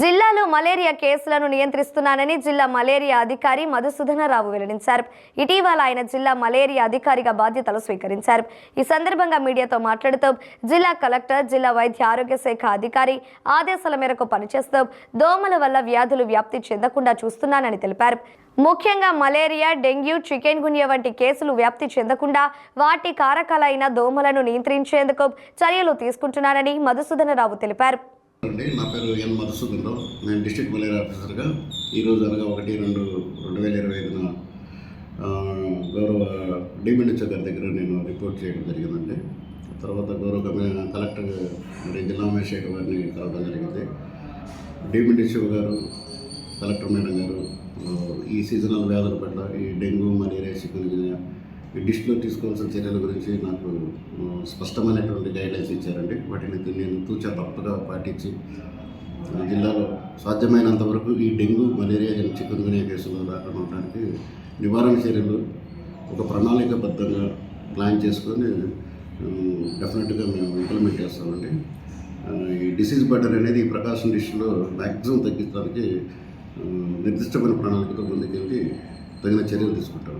జిల్లాలో మలేరియా కేసులను నియంత్రిస్తున్నానని జిల్లా మలేరియా అధికారి మధుసూదనరావు వెల్లడించారు. ఇటీవల ఆయన జిల్లా మలేరియా అధికారిగా బాధ్యతలు స్వీకరించారు. ఈ సందర్భంగా మీడియాతో మాట్లాడుతూ జిల్లా కలెక్టర్ జిల్లా వైద్య ఆరోగ్య శాఖ అధికారి ఆదేశాల మేరకు పనిచేస్తూ దోమల వల్ల వ్యాధులు వ్యాప్తి చెందకుండా చూస్తున్నానని తెలిపారు. ముఖ్యంగా మలేరియా డెంగ్యూ చికెన్ గున్యా వంటి కేసులు వ్యాప్తి చెందకుండా వాటి కారకాలైన దోమలను నియంత్రించేందుకు చర్యలు తీసుకుంటున్నానని మధుసూదనరావు తెలిపారు. అండి. నా పేరు ఎన్ మధుసూదన్ నేను డిస్ట్రిక్ట్ మలేరియా ఆఫీసర్గా ఈరోజు అనగా ఒకటి రెండు రెండు వేల ఇరవై ఐదున గౌరవ డిమినిచర్ గారి దగ్గర నేను రిపోర్ట్ చేయడం జరిగిందండి. తర్వాత గౌరవ కలెక్టర్ మరి జిల్లా మహేశ్వర గారిని కలవడం జరిగింది. డిమినిచర్ గారు కలెక్టర్ మేడం గారు ఈ సీజనల్ వ్యాధుల పట్ల ఈ డెంగ్యూ మలేరియా చికెన్ ఈ డిస్ట్లో తీసుకోవాల్సిన చర్యల గురించి నాకు స్పష్టమైనటువంటి గైడ్లైన్స్ ఇచ్చారు నేను తప్పగా పాటించి జిల్లాలో సాధ్యమైనంత వరకు ఈ డెంగ్యూ మలేరియా చికెన్ కేసులు రాకుండా ఉండడానికి నివారణ చర్యలు ఒక ప్రణాళికబద్ధంగా ప్లాన్ చేసుకొని డెఫినెట్గా మేము ఇంప్లిమెంట్ చేస్తామండి. ఈ డిసీజ్ బటర్ అనేది ఈ ప్రకాశం డిస్ట్లో మ్యాక్సిమం తగ్గించడానికి నిర్దిష్టమైన ప్రణాళికతో ముందుకెళ్ళి తగిన చర్యలు తీసుకుంటాం.